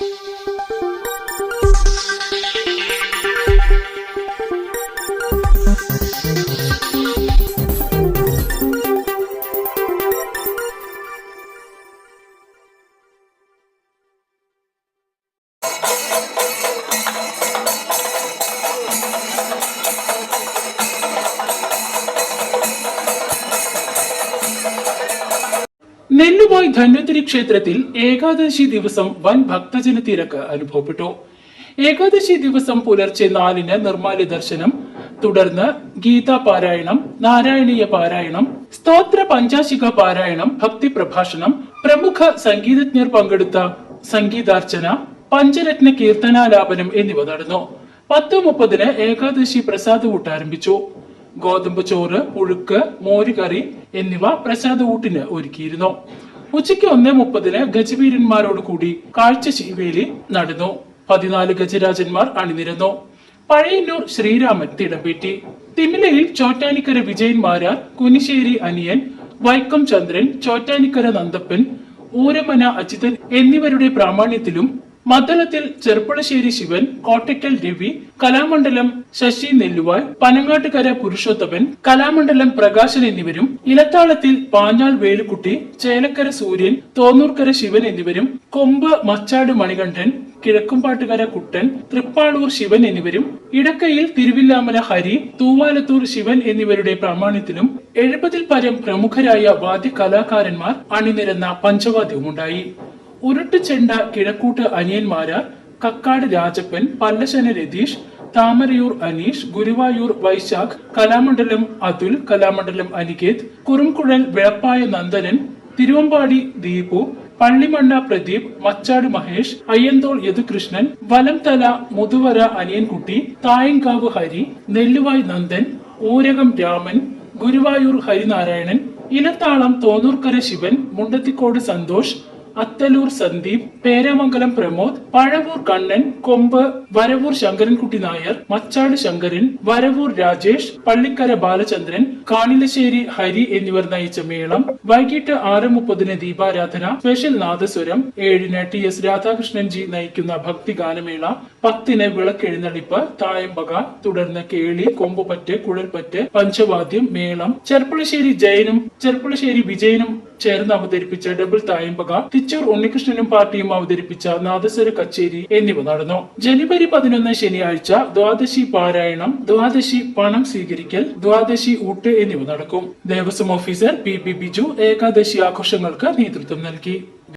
Música നെല്ലുമായി Dhanvantari ക്ഷേത്രത്തിൽ ഏകാദശി ദിവസം വൻ ഭക്തജന തിരക്ക് അനുഭവപ്പെട്ടു. ഏകാദശി ദിവസം പുലർച്ചെ നാലിന് നിർമ്മാല്യ ദർശനം തുടർന്ന് ഗീതാ പാരായണം നാരായണീയ പാരായണം സ്തോത്ര പഞ്ചാശിക പാരായണം ഭക്തി പ്രഭാഷണം പ്രമുഖ സംഗീതജ്ഞർ പങ്കെടുത്ത സംഗീതാർച്ചന പഞ്ചരത്ന കീർത്തനാലാപനം എന്നിവ നടന്നു. പത്ത് മുപ്പതിന് ഏകാദശി പ്രസാദ ആരംഭിച്ചു. ഗോതമ്പ് ചോറ് പുഴുക്ക് മോരുകറി എന്നിവ പ്രസാദ ഊട്ടിന് ഒരുക്കിയിരുന്നു. ഉച്ചയ്ക്ക് ഒന്നേ മുപ്പതിന് ഗജവീരന്മാരോട് കൂടി കാഴ്ച ശിവേലി നടന്നു. പതിനാല് ഗജരാജന്മാർ അണിനിരന്നു. പഴയന്നൂർ ശ്രീരാമൻ തിടംപേറ്റി. തിമിലയിൽ ചോറ്റാനിക്കര വിജയന്മാരാർ കുനിശ്ശേരി അനിയൻ വൈക്കം ചന്ദ്രൻ ചോറ്റാനിക്കര നന്ദപ്പൻ ഊരമന അജിതൻ എന്നിവരുടെ പ്രാമാണ്യത്തിലും മദ്ദളത്തിൽ ചെർപ്പളശ്ശേരി ശിവൻ കോട്ടയ്ക്കൽ രവി കലാമണ്ഡലം ശശി നെല്ലുവാൾ പനങ്ങാട്ടുകര പുരുഷോത്തമൻ കലാമണ്ഡലം പ്രകാശൻ എന്നിവരും ഇലത്താളത്തിൽ പാഞ്ഞാൾ വേലുക്കുട്ടി ചേലക്കര സൂര്യൻ തോന്നൂർക്കര ശിവൻ എന്നിവരും കൊമ്പ് മച്ചാട് മണികണ്ഠൻ കിഴക്കുംപാട്ടുകര കുട്ടൻ തൃപ്പാളൂർ ശിവൻ എന്നിവരും ഇടക്കയിൽ തിരുവില്ലാമല ഹരി തൂവാലത്തൂർ ശിവൻ എന്നിവരുടെ പ്രാമാണ്യത്തിലും എഴുപതിൽ പരം പ്രമുഖരായ വാദ്യ കലാകാരന്മാർ അണിനിരന്ന പഞ്ചവാദ്യവുമുണ്ടായി. ഉരുട്ടുചെണ്ട കിഴക്കൂട്ട് അനിയന്മാരാർ കക്കാട് രാജപ്പൻ പല്ലശന രതീഷ് താമരയൂർ അനീഷ് ഗുരുവായൂർ വൈശാഖ് കലാമണ്ഡലം അതുൽ കലാമണ്ഡലം അനികേത് കുറുംകുഴൽ വിളപ്പായ നന്ദനൻ തിരുവമ്പാടി ദീപു പള്ളിമണ്ണ പ്രദീപ് മച്ചാട് മഹേഷ് അയ്യന്തോൾ യദുകൃഷ്ണൻ വലംതല മുതുവര അനിയൻകുട്ടി തായങ്കാവ് ഹരി നെല്ലുവായ് നന്ദൻ ഊരകം രാമൻ ഗുരുവായൂർ ഹരിനാരായണൻ ഇലത്താളം തോന്നൂർക്കര ശിവൻ മുണ്ടത്തിക്കോട് സന്തോഷ് അത്തലൂർ സന്ദീപ് പേരാമംഗലം പ്രമോദ് പഴവൂർ കണ്ണൻ കൊമ്പ് വരവൂർ ശങ്കരൻകുട്ടി നായർ മച്ചാട് ശങ്കരൻ വരവൂർ രാജേഷ് പള്ളിക്കര ബാലചന്ദ്രൻ കാണിലശ്ശേരി ഹരി എന്നിവർ നയിച്ച മേളം വൈകിട്ട് ആറ് മുപ്പതിന് ദീപാരാധന സ്പെഷ്യൽ നാദസ്വരം ഏഴിന് ടി എസ് രാധാകൃഷ്ണൻ ജി നയിക്കുന്ന ഭക്തി ഗാനമേള പത്തിന് വിളക്കെഴുന്നള്ളിപ്പ് തായമ്പക തുടർന്ന് കേളി കൊമ്പുപറ്റ് കുഴൽപ്പറ്റ് പഞ്ചവാദ്യം മേളം ചെർപ്പുളശ്ശേരി ജയനും ചെർപ്പുളശ്ശേരി വിജയനും ചേർന്ന് അവതരിപ്പിച്ച ഡബിൾ തായമ്പക തിച്ചൂർ ഉണ്ണികൃഷ്ണനും പാർട്ടിയും അവതരിപ്പിച്ച നാദസ്വര കച്ചേരി എന്നിവ നടന്നു. ജനുവരി പതിനൊന്ന് ശനിയാഴ്ച ദ്വാദശി പാരായണം ദ്വാദശി പണം സ്വീകരിക്കൽ ദ്വാദശി ഊട്ട് എന്നിവ നടക്കും. Devaswom officer P B Biju Ekadashi ആഘോഷങ്ങൾക്ക് നേതൃത്വം നൽകി.